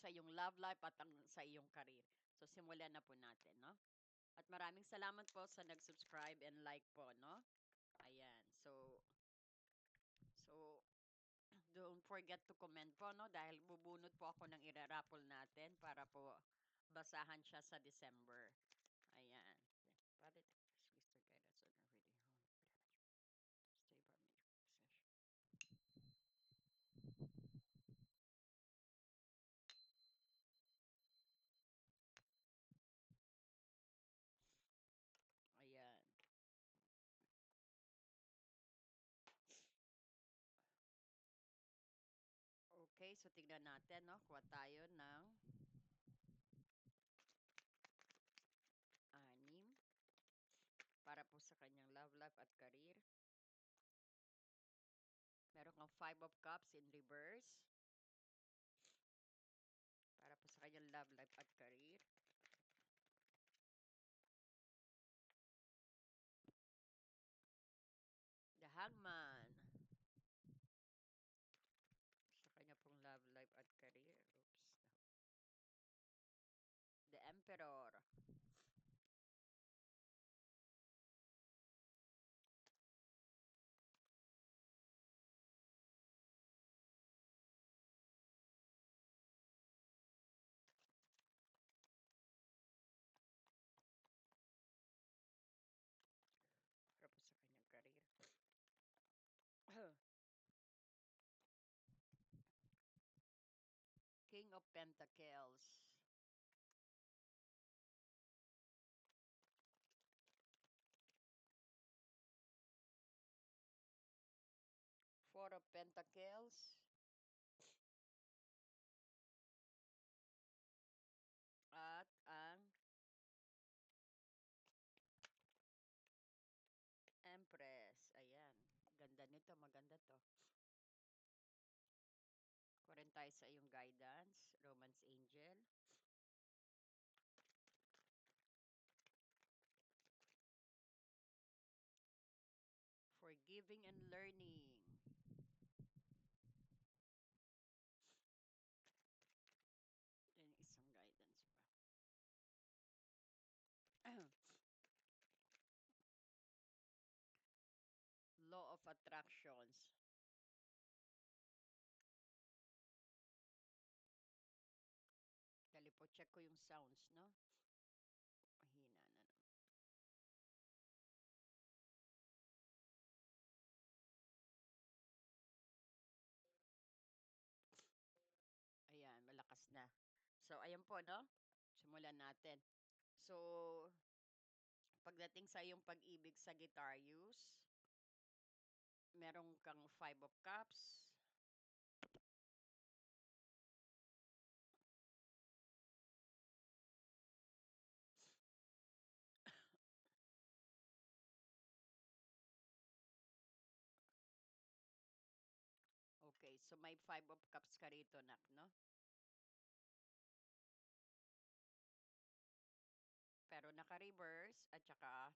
sa iyong love life at ang, sa iyong career. So simulan na po natin, no? At maraming salamat po sa nag-subscribe and like po, no? Ayan. So So don't forget to comment po, no? Dahil bubunod po ako ng irarapol natin para po basahan siya sa December. Ayan. Para Mr. Guidance on reading home. Stay for me. Session. Ayan. Okay, so tignan natin, no? Kuha tayo ng anim para po sa kanyang love life at career. Meron kang five of cups in reverse para po sa kanyang love life at career. The Hangman. Sa kanya pong love life at career. Oops. The Emperor. Para po sa kanyang career. King of Pentacles. Pentacles. At ang Empress. Ayan. Ganda nito. Maganda to. Kuha tayo sa iyong guidance. Romance Angel. Forgiving and learning. Yan isang guidance pa. Law of attractions. Dali po, check ko yung sounds, no? Mahina na naman. Ayan, malakas na. So, ayan po, no? Simulan natin. So, pagdating sa iyong pag-ibig sa guitar use, meron kang five of cups, so may five of cups ka rito, nak, no? Pero naka-reverse at saka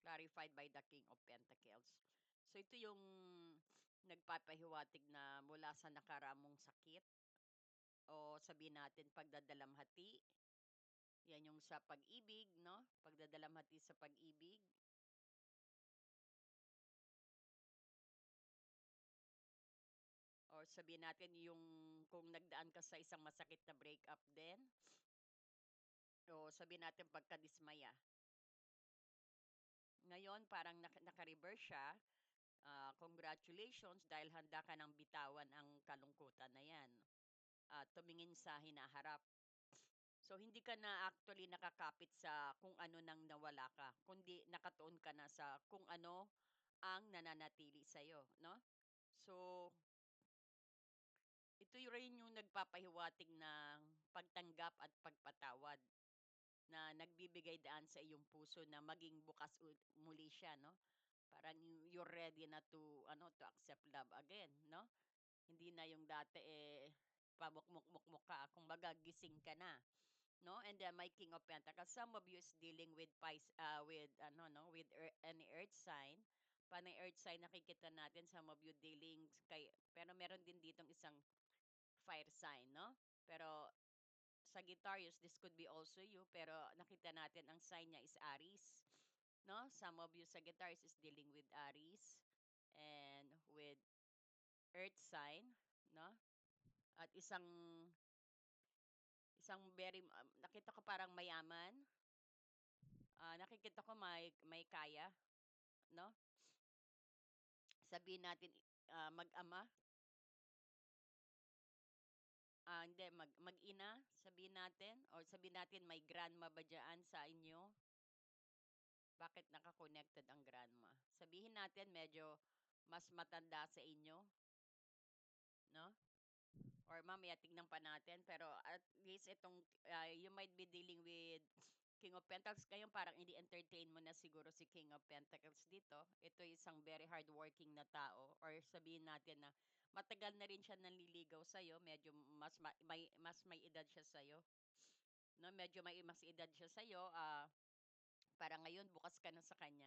clarified by the King of Pentacles. So ito yung nagpapahiwatig na mula sa nakaramong sakit o sabihin natin pagdadalamhati. Yan yung sa pag-ibig, no? Pagdadalamhati sa pag-ibig. Sabihin natin yung kung nagdaan ka sa isang masakit na breakup din. O sabihin natin pagkadismaya. Ngayon, parang nak- naka-reverse siya. Uh, congratulations dahil handa ka ng bitawan ang kalungkutan na yan. Uh, tumingin sa hinaharap. So, hindi ka na actually nakakapit sa kung ano nang nawala ka, kundi nakatuon ka na sa kung ano ang nananatili sa'yo, no? So, ito rin yung nagpapahiwatig ng pagtanggap at pagpatawad na nagbibigay daan sa iyong puso na maging bukas muli siya, no? Parang you're ready na to, ano, to accept love again, no? Hindi na yung dati eh, pamukmuk-mukmuk ka, kung baga gising ka na, no? And then my King of Pentacles, some of you is dealing with, uh, with, ano, no, with er, any earth sign, panay earth sign nakikita natin some of you dealing kay pero meron din ditong isang fire sign, no? Pero Sagittarius, this could be also you, pero nakita natin ang sign niya is Aries, no? Some of you Sagittarius is dealing with Aries and with earth sign, no? At isang isang very um, nakita ko parang mayaman. Ah, nakikita ko may may kaya, no? Sabihin natin ah, mag-ama. Ah, hindi mag mag-ina, sabihin natin or sabihin natin may grandma ba diyan sa inyo? Bakit naka-connected ang grandma? Sabihin natin medyo mas matanda sa inyo, no? Or mamaya tignan pa natin pero at least itong ah, you might be dealing with King of Pentacles ngayon parang ini-entertain mo na siguro si King of Pentacles dito. Ito isang very hardworking na tao or sabihin natin na matagal na rin siya nanliligaw sa iyo, medyo mas ma- may mas may edad siya sa iyo. No, medyo may mas edad siya sa iyo. ah para ngayon bukas ka na sa kanya.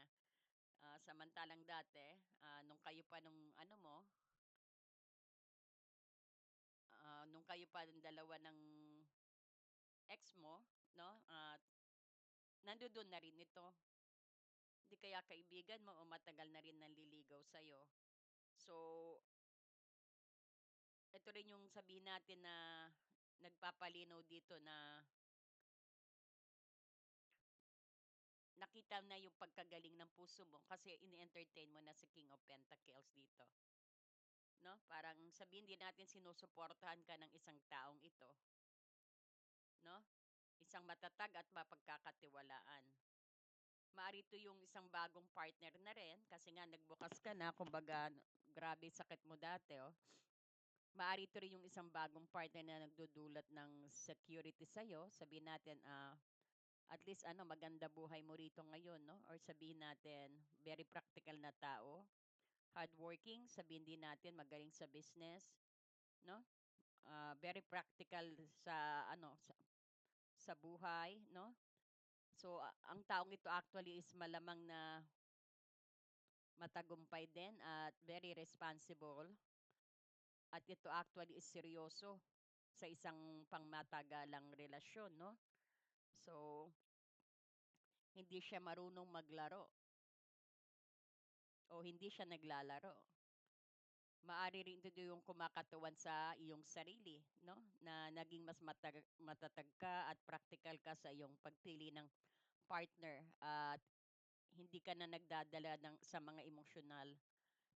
Ah, samantalang dati, ah, nung kayo pa nung ano mo, ah, nung kayo pa ng dalawa ng ex mo, no? At nandoon na rin ito. Hindi kaya kaibigan mo o matagal na rin nanliligaw sa'yo. So, ito rin yung sabihin natin na nagpapalinaw dito na nakita na yung pagkagaling ng puso mo kasi ini-entertain mo na si King of Pentacles dito. No? Parang sabihin din natin sinusuportahan ka ng isang taong ito. No? Isang matatag at mapagkakatiwalaan. Maari ito yung isang bagong partner na rin kasi nga nagbukas ka na, kumbaga grabe sakit mo dati, oh. Maari ito rin yung isang bagong partner na nagdudulot ng security sa'yo. Sabihin natin, ah, at least ano, maganda buhay mo rito ngayon, no? Or sabihin natin, very practical na tao. Hardworking, sabihin din natin, magaling sa business, no? Ah, very practical sa ano sa, sa buhay, no? So ang taong ito actually is malamang na matagumpay din at very responsible. At ito actually is seryoso sa isang pangmatagalang relasyon, no? So, hindi siya marunong maglaro o hindi siya naglalaro. Maari rin ito yung kumakatuwan sa iyong sarili, no? Na naging mas matag- matatag ka at practical ka sa iyong pagpili ng partner at hindi ka na nagdadala ng, sa mga emosyonal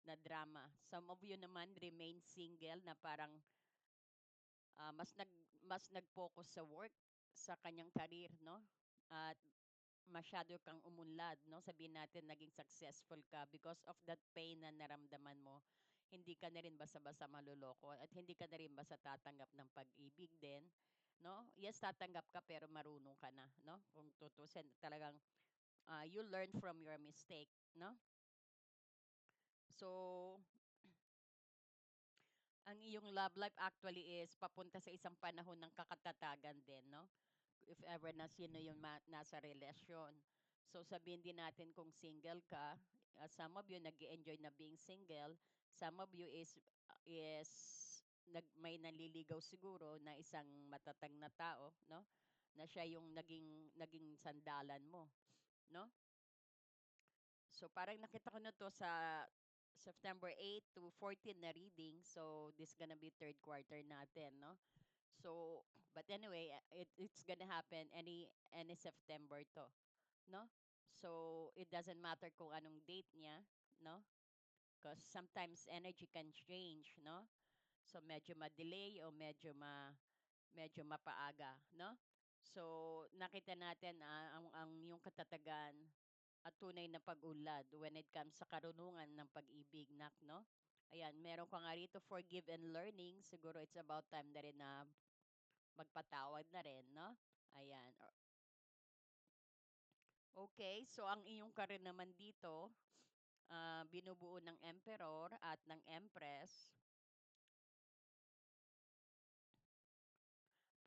na drama. Some of you naman remain single na parang ah, mas nag mas nag-focus sa work, sa kanyang career, no? At masyado kang umunlad, no? Sabihin natin naging successful ka because of that pain na naramdaman mo. Hindi ka na rin basta-basta maluloko at hindi ka na rin basta tatanggap ng pag-ibig din, no? Yes, tatanggap ka pero marunong ka na, no? Kung tutusin, talagang ah, you learn from your mistake, no? So, ang iyong love life actually is papunta sa isang panahon ng kakatatagan din, no? If ever na sino yung nasa relasyon. So sabihin din natin kung single ka, uh, some of you nag enjoy na being single, some of you is is nag may nanliligaw siguro na isang matatag na tao, no? Na siya yung naging naging sandalan mo, no? So parang nakita ko na to sa September 8 to 14 na reading. So this gonna be third quarter natin, no? So but anyway, it, it's gonna happen any any September to, no? So it doesn't matter kung anong date niya, no? Because sometimes energy can change, no? So medyo ma-delay o medyo ma medyo mapaaga, no? So nakita natin ah, ang ang yung katatagan at tunay na pag-unlad when it comes sa karunungan ng pag-ibig, nak, no? Ayan, meron ka nga rito forgive and learning. Siguro it's about time na rin na magpatawad na rin, no? Ayan. Okay, so ang iyong karir naman dito, ah, binubuo ng emperor at ng empress.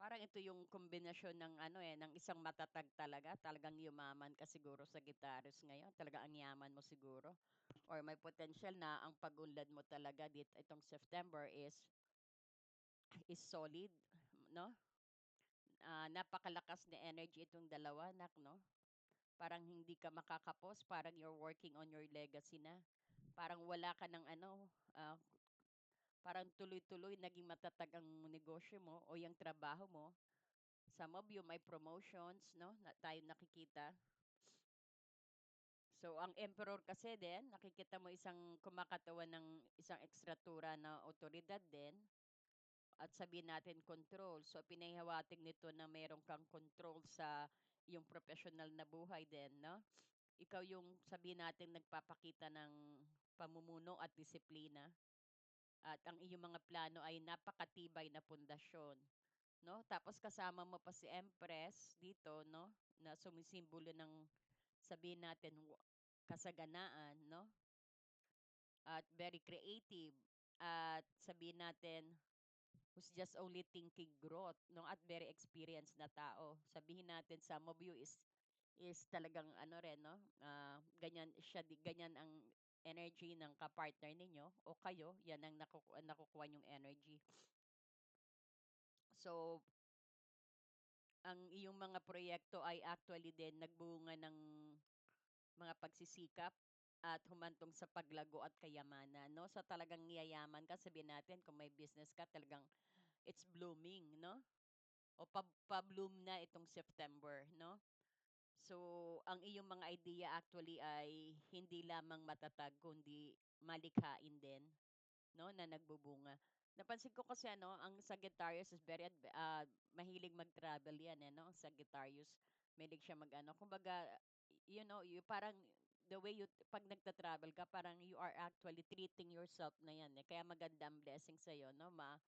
Parang ito yung kombinasyon ng ano, eh, ng isang matatag talaga, talagang yumaman ka siguro sa gitarist ngayon, talaga ang yaman mo siguro or may potential na ang pag-unlad mo talaga dit itong September is is solid, 'no? Ah, napakalakas na energy itong dalawa, anak, 'no? Parang hindi ka makakapos, parang you're working on your legacy na. Parang wala ka ng ano, ah, parang tuloy-tuloy naging matatag ang negosyo mo o yung trabaho mo. Some of you may promotions, 'no, na tayo nakikita. So, ang emperor kasi din, nakikita mo isang kumakatawan ng isang ekstratura na awtoridad din at sabihin natin control. So, pinahihawatig nito na meron kang control sa iyong professional na buhay din, 'no? Ikaw yung sabihin natin nagpapakita ng pamumuno at disiplina at ang iyong mga plano ay napakatibay na pundasyon, 'no? Tapos kasama mo pa si Empress dito, 'no, na sumisimbolo ng sabihin natin kasaganaan, 'no? At very creative at sabihin natin who's just only thinking growth, 'no, at very experienced na tao. Sabihin natin some of you is is talagang ano rin, 'no, ah, ganyan siya ganyan ang energy ng ka-partner ninyo o kayo, yan ang nakuku nakukuha niyong energy. So ang iyong mga proyekto ay actually din nagbunga ng mga pagsisikap at humantong sa paglago at kayamanan, 'no? So, talagang yayaman ka, sabihin natin kung may business ka talagang it's blooming, 'no? O pa pa-bloom na itong September, 'no? So, ang iyong mga idea actually ay hindi lamang matatag kundi malikhain din, 'no, na nagbubunga. Napansin ko kasi ano, ang Sagittarius is very ah, mahilig mag-travel 'yan, eh, 'no, Sagittarius. Mahilig siya mag-ano, kumbaga, you know, you parang the way you 'pag nagta-travel ka parang you are actually treating yourself na 'yan, eh, kaya maganda ang blessing sa'yo, 'no, ma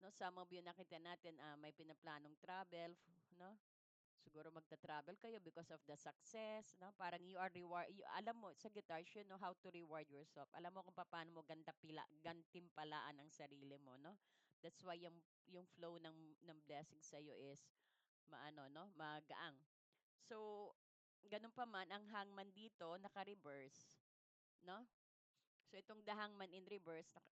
'no, some of you nakita natin, ah, may pinaplanong travel, 'no? Siguro magta-travel kayo because of the success, 'no? Parang you are reward you alam mo Sagittarius, you know how to reward yourself. Alam mo kung papaano mo gantapila gantimpalaan ang sarili mo, 'no? That's why yung yung flow ng ng blessing sa'yo is maano, 'no, magaang. So, gano'n pa man ang hangman dito naka-reverse, 'no? So, itong the hangman in reverse naka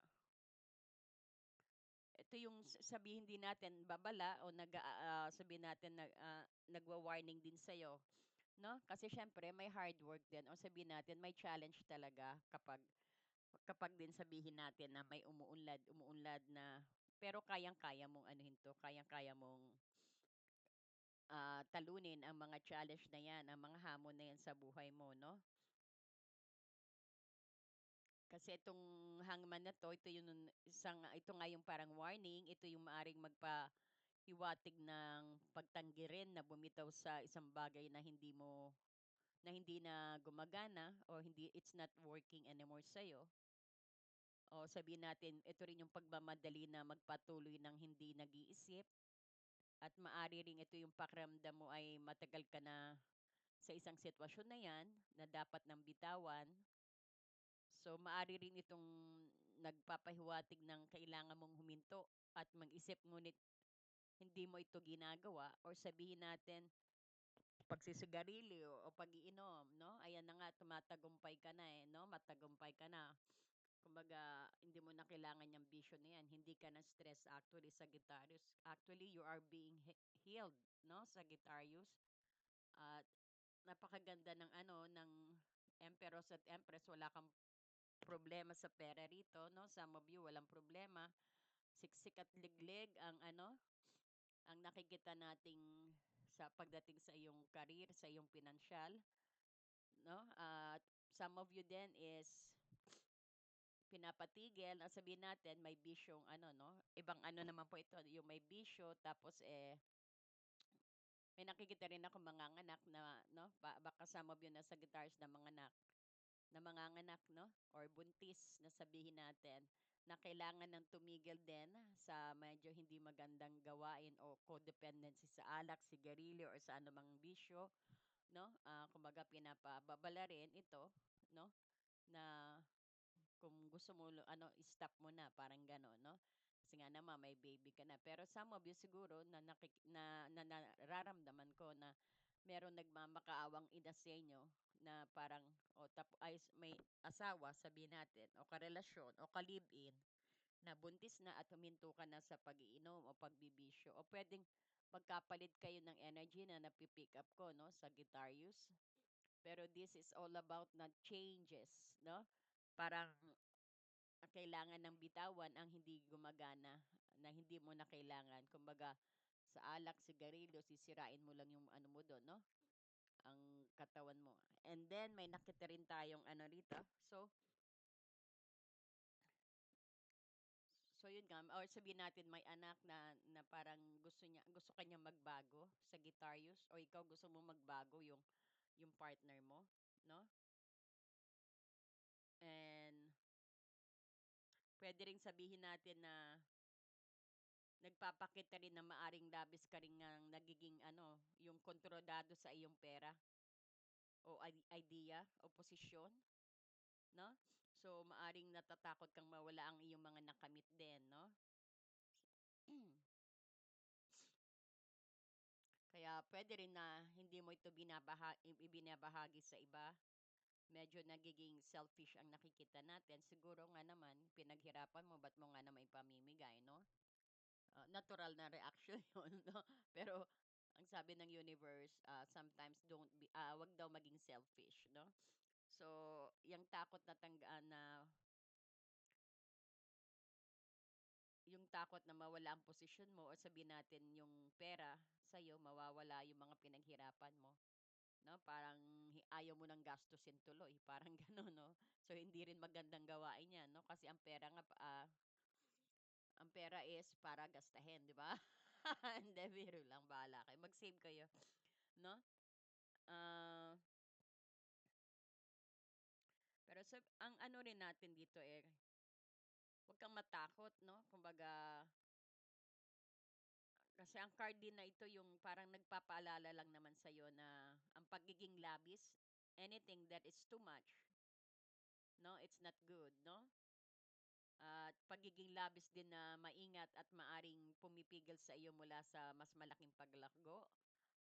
ito yung sa sabihin din natin babala o nag ah, ah, sabihin natin na, ah, nagwa-warning din sa'yo, 'no? Kasi siyempre may hard work din o sabihin natin may challenge talaga kapag kapag din sabihin natin na may umuunlad umuunlad na pero kayang-kaya mong anuhin 'to, kayang-kaya mong ah, talunin ang mga challenge na 'yan, ang mga hamon na 'yan sa buhay mo, 'no? Kasi itong hangman na 'to, ito yung isang ito nga yung parang warning, ito yung maaaring magpahiwatig ng pagtanggi rin na bumitaw sa isang bagay na hindi mo na hindi na gumagana o hindi it's not working anymore sa'yo. O sabihin natin, ito rin yung pagmamadali na magpatuloy ng hindi nag-iisip at maaari ring ito yung pakiramdam mo ay matagal ka na sa isang sitwasyon na 'yan na dapat ng bitawan. So, maaari rin itong nagpapahiwatig ng kailangan mong huminto at mag-isip ngunit hindi mo ito ginagawa or sabihin natin pagsisigarilyo o pag-iinom, 'no? Ayan na nga tumatagumpay ka na, eh, 'no, matagumpay ka na. Kumbaga hindi mo na kailangan yang bisyo na 'yan, hindi ka na stress actually, Sagittarius. Actually, you are being he healed, 'no, Sagittarius. At napakaganda ng ano, ng Emperors at Empress, wala kang problema sa pera rito, 'no? Some of you walang problema. Siksik at liglig ang ano, ang nakikita nating sa pagdating sa iyong career, sa iyong pinansiyal, 'no? At some of you din is pinapatigil na sabihin natin may bisyong ano, 'no? Ibang ano naman po ito, yung may bisyo tapos, eh may nakikita rin akong manganganak na 'no, ba baka some of you na Sagittarius na manganak na manganganak 'no, or buntis na sabihin natin, na kailangan ng tumigil din sa medyo hindi magandang gawain o codependency sa alak, sigarilyo, or sa anumang bisyo, 'no? Ah, kumbaga pinapababala rin ito, 'no, na kung gusto mo ano, i-stop mo na, parang gano'n, 'no? kasi nga naman may baby ka na. Pero some of you siguro na, nakik- na, na nararamdaman ko na meron nagmamakaawang ina sa inyo na parang o tap, ay, may asawa, sabihin natin, o karelasyon, o ka-live-in, na buntis na at huminto ka na sa pag-iinom o pagbibisyo. O pwedeng magkapalit kayo ng energy na napipick up ko, no, sa Guitarius. Pero this is all about na changes, no? Parang kailangan ng bitawan ang hindi gumagana, na hindi mo na kailangan. Kumbaga, sa alak, sigarilyo, sisirain mo lang yung ano mo doon, no? Ang katawan mo. And then, may nakita rin tayong ano rito. So, So yun nga, or sabihin natin may anak na na parang gusto niya gusto kanya magbago sa Guitarius o ikaw gusto mo magbago yung yung partner mo, no? And pwede ring sabihin natin na nagpapakita rin na maaring labis ka rin ngang nagiging ano, yung kontrolado sa iyong pera o idea o posisyon, no? So maaring natatakot kang mawala ang iyong mga nakamit din, no? Kaya pwede rin na hindi mo ito binabaha, ibinabahagi sa iba. Medyo nagiging selfish ang nakikita natin. Siguro nga naman, pinaghirapan mo, ba't mo nga naman ipamimigay, no? Ah, natural na reaction yun, no? Pero ang sabi ng universe, ah, sometimes don't be, ah, wag daw maging selfish, no? So, yung takot na tanggaan na yung takot na mawala ang posisyon mo o sabihin natin yung pera sa'yo, mawawala yung mga pinaghirapan mo. No? Parang ayaw mo nang gastusin tuloy. Parang gano'n, no? So, hindi rin magandang gawain yan, no? Kasi ang pera nga, pa- ah, ang pera is para gastahin, di ba? Hindi, biro lang, bahala kayo. Mag-save kayo, no? Ah, pero sa, ang ano rin natin dito eh, huwag kang matakot, no? Kumbaga, kasi ang card din na ito yung parang nagpapaalala lang naman sa'yo na ang pagiging labis, anything that is too much, no? It's not good, no? At pagiging labis din na maingat at maaring pumipigil sa iyo mula sa mas malaking paglago.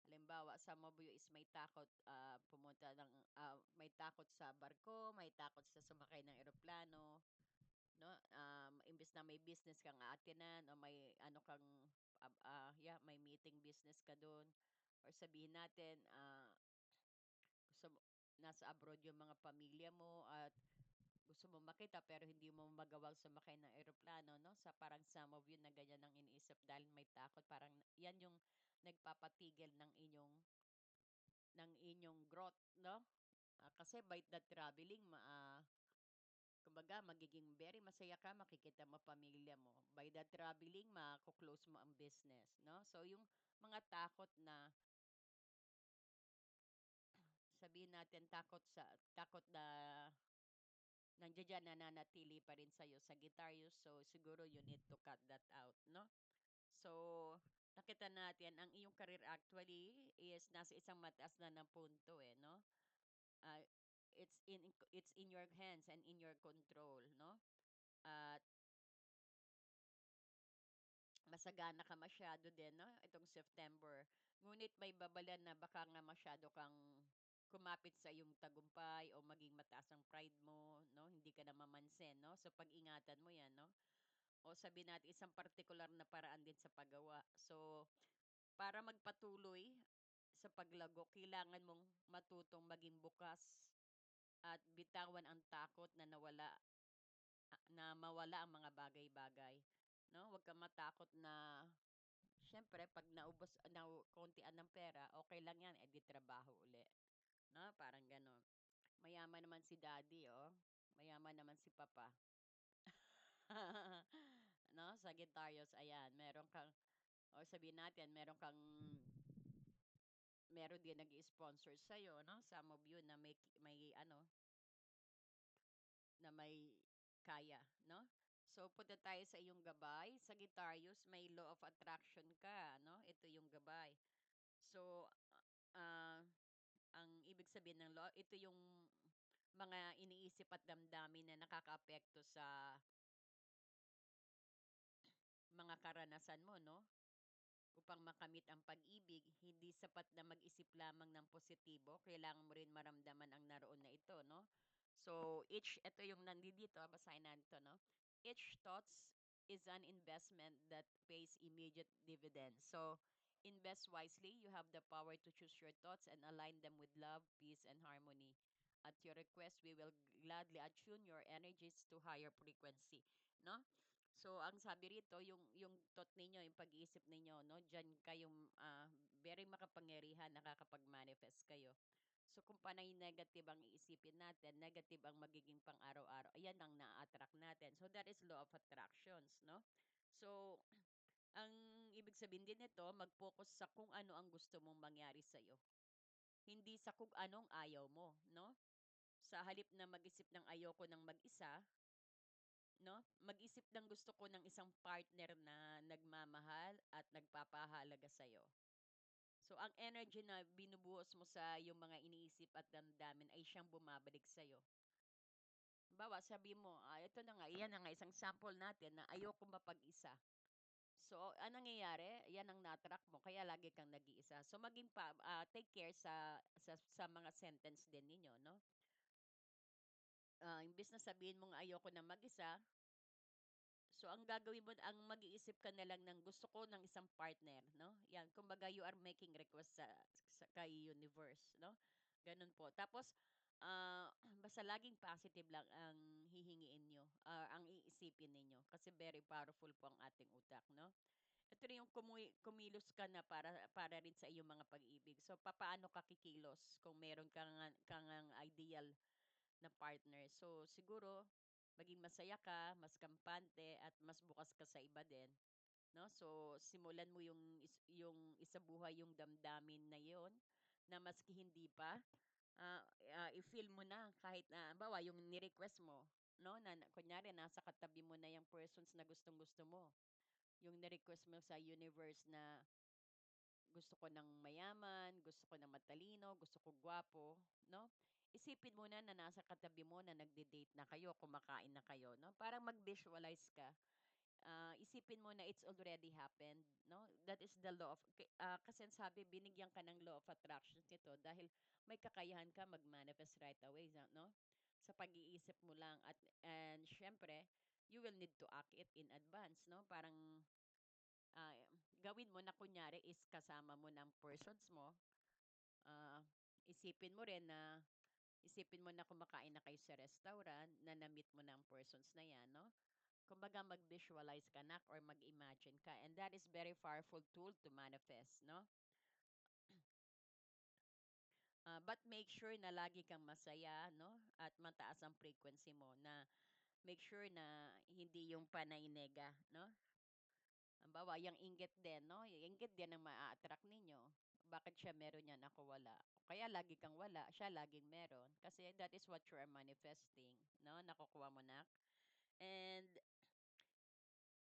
Halimbawa, sa Mabuyo is may takot ah, pumunta ng ah, may takot sa barko, may takot sa sumakay ng eroplano, no? Um, imbes na may business kang aatinan o may ano kang ah, ah, yeah, may meeting business ka doon or sabihin natin ah, gusto mo, nasa abroad yung mga pamilya mo at gusto mo makita pero hindi mo magawang sumakay ng eroplano, no? Sa parang some of you na ganyan ang iniisip dahil may takot. Parang yan yung nagpapatigil ng inyong ng inyong growth, no? Ah, kasi by that traveling, ma, ah, kumbaga, magiging very masaya ka, makikita mo pamilya mo. By that traveling, mako-close mo ang business, no? So, yung mga takot na sabihin natin takot sa takot na nandiyan dyan nananatili pa rin sa'yo sa Guitarius. So, siguro you need to cut that out, no? So, nakita natin, ang iyong career actually is nasa isang mataas na na punto eh, no? Ah, it's in it's in your hands and in your control, no? At masagana ka masyado din, no? Itong September. Ngunit may babalan na baka nga masyado kang kumapit sa iyong tagumpay o maging mataas ang pride mo, no? Hindi ka na mamansin, no? So pag-ingatan mo 'yan, no? O sabi natin isang partikular na paraan din sa paggawa. So para magpatuloy sa paglago, kailangan mong matutong maging bukas at bitawan ang takot na nawala ah, na mawala ang mga bagay-bagay, no? Huwag kang matakot na Siyempre 'pag naubos na kontian ng pera, okay lang 'yan, eh, di trabaho uli, 'no? Parang gano'n. Mayaman naman si daddy, oh. Mayaman naman si papa. 'No, Sagittarius, ayan, meron kang o sabihin natin meron kang meron din nag-i-sponsor sa'yo, 'no? Some of you na may may ano, na may kaya, no? So, punta tayo sa iyong gabay. Sagittarius, may law of attraction ka, no? Ito yung gabay. So, ah, ang ibig sabihin ng law, ito yung mga iniisip at damdamin na nakakaapekto sa mga karanasan mo, no? Upang makamit ang pag-ibig, hindi sapat na mag-isip lamang ng positibo, kailangan mo rin maramdaman ang naroon na ito, no? So, each, ito yung nandito, basahin natin to, no? Each thoughts is an investment that pays immediate dividends. So, invest wisely. You have the power to choose your thoughts and align them with love, peace, and harmony. At your request, we will gladly attune your energies to higher frequency, no? So, ang sabi rito, yung yung thought ninyo, yung pag-iisip ninyo, no, diyan kayong ah, very makapangyarihan, nakakapag-manifest kayo. So, kung panay negative ang iisipin natin, negative ang magiging pang-araw-araw, ayan ang na-attract natin. So, that is law of attractions, no? So, ang ibig sabihin din nito, mag-focus sa kung ano ang gusto mong mangyari sa iyo. Hindi sa kung anong ayaw mo, no? Sa halip na mag-isip ng ayoko ng mag-isa, no? Mag-isip ng gusto ko ng isang partner na nagmamahal at nagpapahalaga sa iyo. So, ang energy na binubuhos mo sa yung mga iniisip at damdamin ay siyang bumabalik sa iyo. Bawa, sabi mo, ah, ito na nga, yan na nga, isang sample natin na ayoko mapag-isa. So, anong nangyayari? Yan ang na-attract mo, kaya lagi kang nag-iisa. So, maging pa, ah, take care sa, sa, sa mga sentence din ninyo, no? Ah, imbes na sabihin mong ayoko na mag-isa, so ang gagawin mo, ang mag-iisip ka na lang ng gusto ko ng isang partner, no? Yan, kumbaga you are making request sa, sa kay universe, no? Ganun po. Tapos, ah, basta laging positive lang ang hihingiin nyo, ah, ang iisipin ninyo. Kasi very powerful po ang ating utak, no? Ito rin yung kumi- kumilos ka na para, para rin sa iyong mga pag-ibig. So, papaano ka kikilos kung meron kang, kang ideal na partner. So, siguro, maging masaya ka, mas kampante, at mas bukas ka sa iba din. No? So, simulan mo yung, yung isabuhay yung damdamin na yon na maski hindi pa, ah ah, i-feel mo na kahit na, bawa yung ni-request mo, no? Na- kunyari, nasa katabi mo na yung persons na gustong-gusto mo. Yung ni-request mo sa universe na gusto ko ng mayaman, gusto ko ng matalino, gusto ko gwapo, no? Isipin mo na na nasa katabi mo na nagde-date na kayo, kumakain na kayo, no? Parang mag-visualize ka. Ah, isipin mo na it's already happened, no? That is the law of k- ah, kasi sabi binigyan ka ng law of attraction nito dahil may kakayahan ka mag-manifest right away, no? Sa pag-iisip mo lang at and syempre, you will need to act it in advance, no? Parang ah, gawin mo na kunyari is kasama mo ng persons mo, ah, isipin mo rin na isipin mo na kumakain na kayo sa restaurant, na na-meet mo ng persons na yan, no? Kumbaga mag-visualize ka na or mag-imagine ka. And that is very powerful tool to manifest, no? Ah, but make sure na lagi kang masaya, no? At mataas ang frequency mo na make sure na hindi yung panay nega, no? Halimbawa, yung inggit din, no? Yung inggit din ang maa-attract ninyo. Bakit siya meron yan, ako wala? Kaya lagi kang wala, siya laging meron. Kasi that is what you are manifesting, no? Nakukuha mo na. And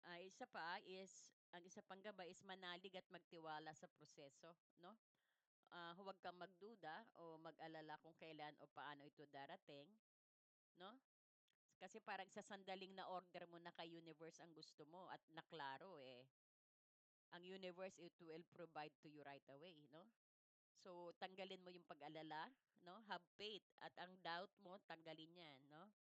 ah, isa pa is, ang isa pang gabay is manalig at magtiwala sa proseso, no? Ah, huwag kang magduda o mag-alala kung kailan o paano ito darating, no? Kasi parang sa sandaling na order mo na kay universe ang gusto mo at naklaro eh. Ang universe it will provide to you right away, no? So tanggalin mo yung pag-alala, no? Have faith at ang doubt mo tanggalin 'yan, no?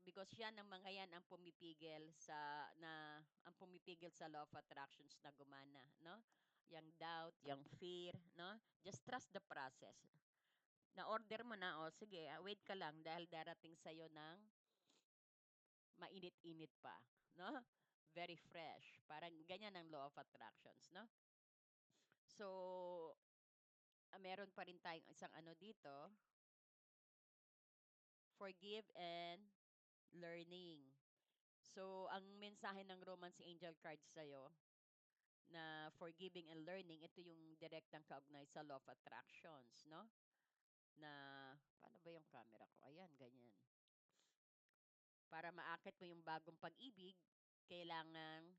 Because yan ang mga yan ang pumipigil sa na ang pumipigil sa law of attractions na gumana, no? Yung doubt, yung fear, no? Just trust the process. Na-order mo na, o sige, ah, wait ka lang dahil darating sa'yo ng mainit-init pa, no? Very fresh. Parang ganyan ang law of attractions, no? So, ah, meron pa rin tayong isang ano dito. Forgive and learning. So, ang mensahe ng Romance Angel card sa'yo na forgiving and learning, ito yung direktang kaugnay sa law of attractions, no? Na, paano ba yung camera ko? Ayan, ganyan. Para maakit mo yung bagong pag-ibig, kailangan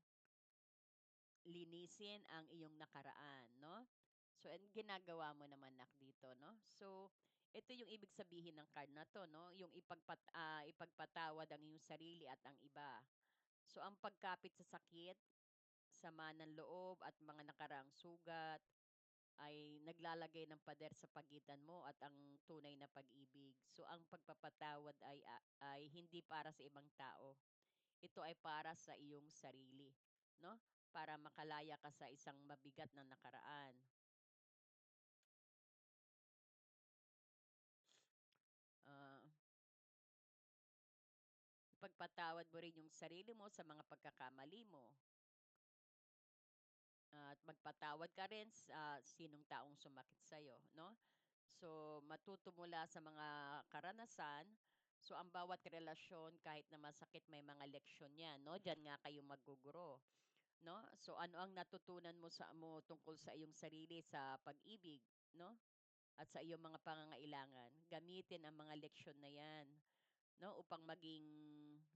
linisin ang iyong nakaraan, no? So, and ginagawa mo naman nak dito, no? So, ito yung ibig sabihin ng card na to, no? Yung ipagpat, ah, ipagpatawad ang iyong sarili at ang iba. So, ang pagkapit sa sakit, sama ng loob at mga nakaraang sugat ay naglalagay ng pader sa pagitan mo at ang tunay na pag-ibig. So, ang pagpapatawad ay, ah, ay hindi para sa ibang tao. Ito ay para sa iyong sarili, 'no? Para makalaya ka sa isang mabigat na nakaraan. Ah Ipagpatawad mo rin yung sarili mo sa mga pagkakamali mo. At magpatawad ka rin sa sinong taong sumakit sa'yo, 'no? So, matuto mula sa mga karanasan. So, ang bawat relasyon kahit na masakit may mga leksyon 'yan, 'no? Diyan nga kayo magguguro, 'no? So, ano ang natutunan mo sa mo tungkol sa iyong sarili sa pag-ibig, 'no? At sa iyong mga pangangailangan. Gamitin ang mga leksyon na 'yan, 'no, upang maging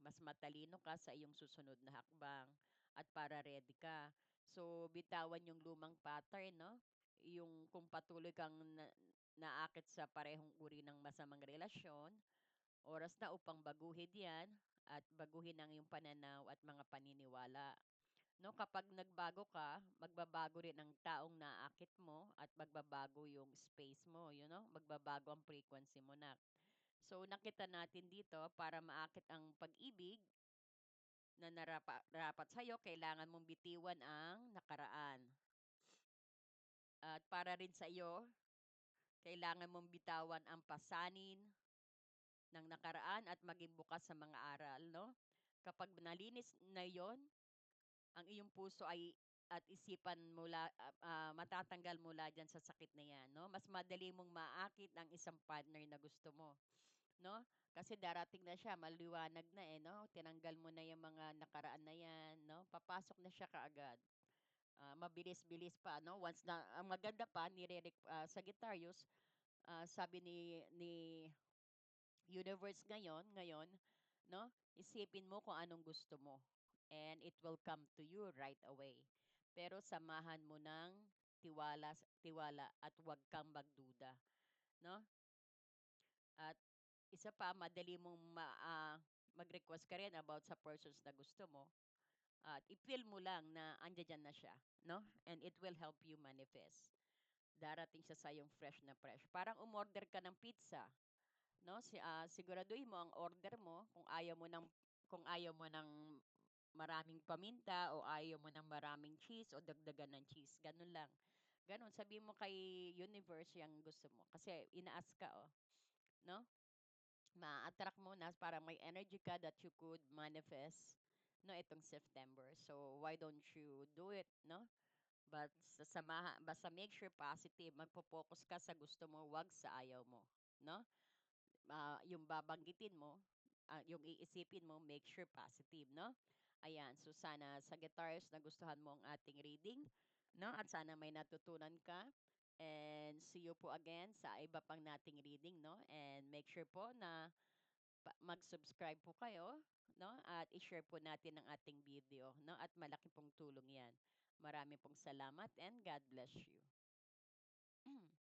mas matalino ka sa iyong susunod na hakbang at para ready ka. So, bitawan yung lumang pattern, 'no? Yung kung patuloy kang na naakit sa parehong uri ng masamang relasyon, oras na upang baguhin 'yan at baguhin ang iyong pananaw at mga paniniwala. 'No, kapag nagbago ka, magbabago rin ang taong naaakit mo at magbabago yung space mo, you know, magbabago ang frequency mo na. So, nakita natin dito para maakit ang pag-ibig na narapa dapat sa'yo kailangan mong bitiwan ang nakaraan. At para rin sa iyo, kailangan mong bitawan ang pasanin ng nakaraan at maging bukas sa mga aral, 'no? Kapag nalinis na 'yon, ang iyong puso ay at isipan mula ah, ah, matatanggal mula diyan sa sakit na 'yan, 'no? Mas madali mong maakit ang isang partner na gusto mo, 'no? Kasi darating na siya, maliwanag na, eh, 'no? Tinanggal mo na yung mga nakaraan na 'yan, 'no? Papasok na siya kaagad. Ah, mabilis-bilis pa, 'no? Once na ang maganda pa nire-rek ah, Sagittarius, ah, sabi ni ni universe ngayon ngayon, 'no, isipin mo kung anong gusto mo and it will come to you right away. Pero samahan mo ng tiwala tiwala at huwag kang magduda, 'no? At isa pa, madali mong ma ah, mag-request ka rin about sa persons na gusto mo at i-feel mo lang na andiya-diyan na siya, 'no? And it will help you manifest. Darating siya sa sa'yong fresh na fresh. Parang umorder ka ng pizza, 'no? Si ah, siguraduhin mo ang order mo kung ayaw mo ng kung ayaw mo ng maraming paminta o ayaw mo ng maraming cheese o dagdagan ng cheese, gano'n lang. Gano'n, sabihin mo kay universe 'yang gusto mo kasi ina-ask ka, oh, 'no? Ma-a-attract mo na parang may energy ka that you could manifest, 'no, itong September. So, why don't you do it, 'no? But sa samaha basta make sure positive, magfo-focus ka sa gusto mo, 'wag sa ayaw mo, 'no? Ah, yung babanggitin mo, ah, yung iisipin mo, make sure positive, 'no? Ayan, so sana Sagittarius nagustuhan mo ang ating reading, 'no, at sana may natutunan ka. And see you po again sa iba pang nating reading, 'no? And make sure po na mag-subscribe po kayo, 'no, at i-share po natin ang ating video, 'no, at malaki pong tulong 'yan. Marami pong salamat and God bless you.